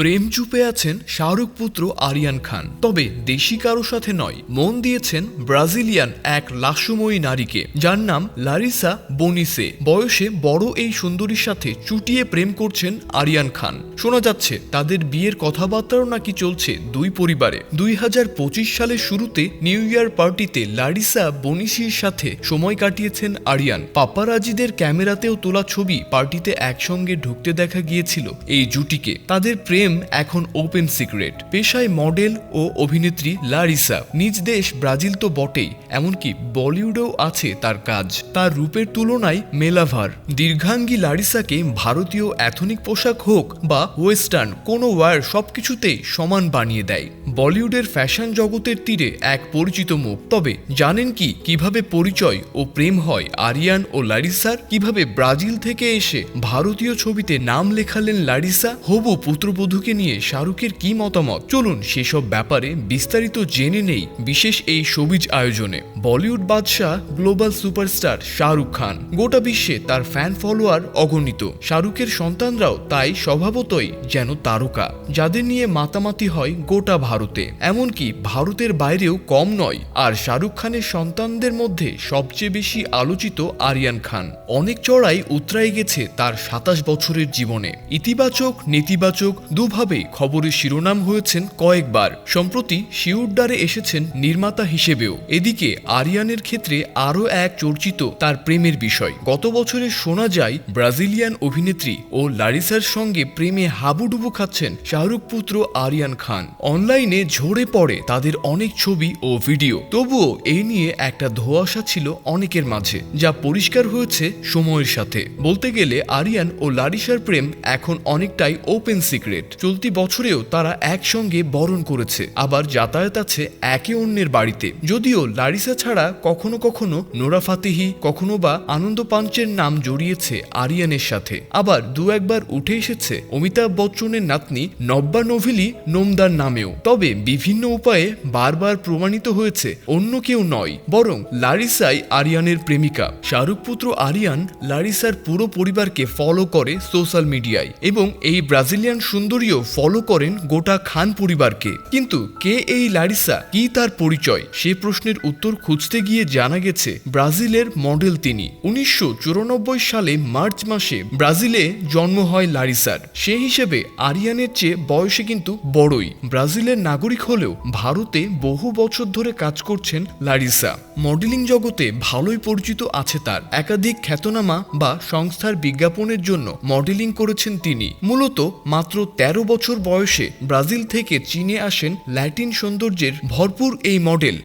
প্রেম চুপে আছেন শাহরুখ পুত্র আরিয়ান খান। তবে দেশি কারও সাথে নয়, মন দিয়েছেন ব্রাজিলিয়ান এক লাস্যময়ী নারীকে। যার নাম লারিসা বনিসে। বয়সে বড় এই সুন্দরীর সাথে চুটিয়ে প্রেম করছেন আরিয়ান খান। শোনা যাচ্ছে, তাদের বিয়ের কথাবার্তাও নাকি চলছে দুই পরিবারে। দুই হাজার পঁচিশ সালের শুরুতে নিউ ইয়ার পার্টিতে লারিসা বনিসির সাথে সময় কাটিয়েছেন আরিয়ান। পাপারাজিদের ক্যামেরাতেও তোলা ছবি পার্টিতে একসঙ্গে ঢুকতে দেখা গিয়েছিল এই জুটিকে। তাদের প্রেম এখন ওপেন সিক্রেট। পেশায় মডেল ও অভিনেত্রী লারিসা। নিজ দেশ ব্রাজিল তো বটেই, এমনকি বলিউডেও আছে তার কাজ। তার রূপের তুলনায় মেলাভার। দীর্ঘাঙ্গী লারিসাকে ভারতীয় অ্যাথনিক পোশাক হোক বা ওয়েস্টার্ন, কোনো ওয়ার সবকিছুতেই সমান বানিয়ে দেয়। বলিউডের ফ্যাশন জগতের তীরে এক পরিচিত মুখ। তবে জানেন কি কীভাবে পরিচয় ও প্রেম হয় আরিয়ান ও লারিসার? কীভাবে ব্রাজিল থেকে এসে ভারতীয় ছবিতে নাম লেখালেন লারিসা? হবু পুত্রবধূকে নিয়ে শাহরুখের কি মতামত? চলুন সেসব ব্যাপারে বিস্তারিত জেনে নেই বিশেষ এই সবিজ আয়োজনে। বলিউড বাদশাহ, গ্লোবাল সুপারস্টার শাহরুখ খান। গোটা বিশ্বে তার ফ্যান ফলোয়ার অগণিত। শাহরুখের সন্তানরাও তাই স্বভাবতই যেন তারকা। যাদের নিয়ে মাতামাতি হয় গোটা ভারতে। এমনকি ভারতের বাইরেও কম নয়। আর শাহরুখ খানের সন্তানদের মধ্যে সবচেয়ে বেশি আলোচিত আরিয়ান খান। অনেক চড়াই উতরাই গেছে তার সাতাশ বছরের জীবনে। ইতিবাচক, নেতিবাচক দুভাবেই খবরের শিরোনাম হয়েছেন কয়েকবার। সম্প্রতি শিউরডারে এসেছেন নির্মাতা হিসেবেও। এদিকে আরিয়ানের ক্ষেত্রে আরও এক চর্চিত তার প্রেমের বিষয়। গত বছরে শোনা যায়, ব্রাজিলিয়ান অভিনেত্রী ও লারিসার সঙ্গে প্রেমে হাবুডুবু খাচ্ছেন শাহরুখ পুত্র আরিয়ান খান। অনলাইনে ঝরে পড়ে তাদের অনেক ছবি ও ভিডিও। তবুও এই নিয়ে একটা ধোঁয়াশা ছিল অনেকের মাঝে, যা পরিষ্কার হয়েছে সময়ের সাথে। বলতে গেলে আরিয়ান ও লারিসার প্রেম এখন অনেকটাই ওপেন সিক্রেট চলতি বছরেও তারা একসঙ্গে বরণ করেছে, আবার যাতায়াত আছে একে অন্যের বাড়িতে। যদিও লারিসা ছাড়া কখনো কখনো নোরা ফাতেহি, কখনো বা আনন্দ পাঞ্চের নাম জড়িয়েছে আরিয়ানের সাথে। আবার দু একবার উঠে এসেছে অমিতাভ বচ্চনের নাতনি নব্বা নভিলি নোমদার নামেও। তবে বিভিন্ন উপায়ে বারবার প্রমাণিত হয়েছে, অন্য কেউ নয়, বরং লারিসাই আরিয়ানের প্রেমিকা। শাহরুখ পুত্র আরিয়ান লারিসার পুরো পরিবারকে ফলো করে সোশ্যাল মিডিয়ায় এবং এই ব্রাজিলিয়ান সুন্দরীও ফলো করেন গোটা খান পরিবারকে। কিন্তু কে এই লারিসা, কি তার পরিচয়, সে প্রশ্নের উত্তর খুঁজতে গিয়ে জানা গেছে ব্রাজিলের মডেল তিনি। উনিশশো চুরানব্বই সালে মার্চ মাসে ব্রাজিলে জন্ম হয় লারিসার। সে হিসেবে আরিয়ানের চেয়ে বয়সে কিন্তু বড়ই। ব্রাজিলের নাগরিক হলেও ভারতে বহু বছর ধরে কাজ করছেন লারিসা। মডেলিং জগতে ভালোই পরিচিত আছে তার। একাধিক খ্যাতনামা বা সংস্থার বিজ্ঞাপনের জন্য মডেলিং করেছেন তিনি। মূলত মাত্র ১৩ বছর বয়সে ব্রাজিল থেকে চীনে আসেন ল্যাটিন সৌন্দর্যের ভরপুর এই মডেল।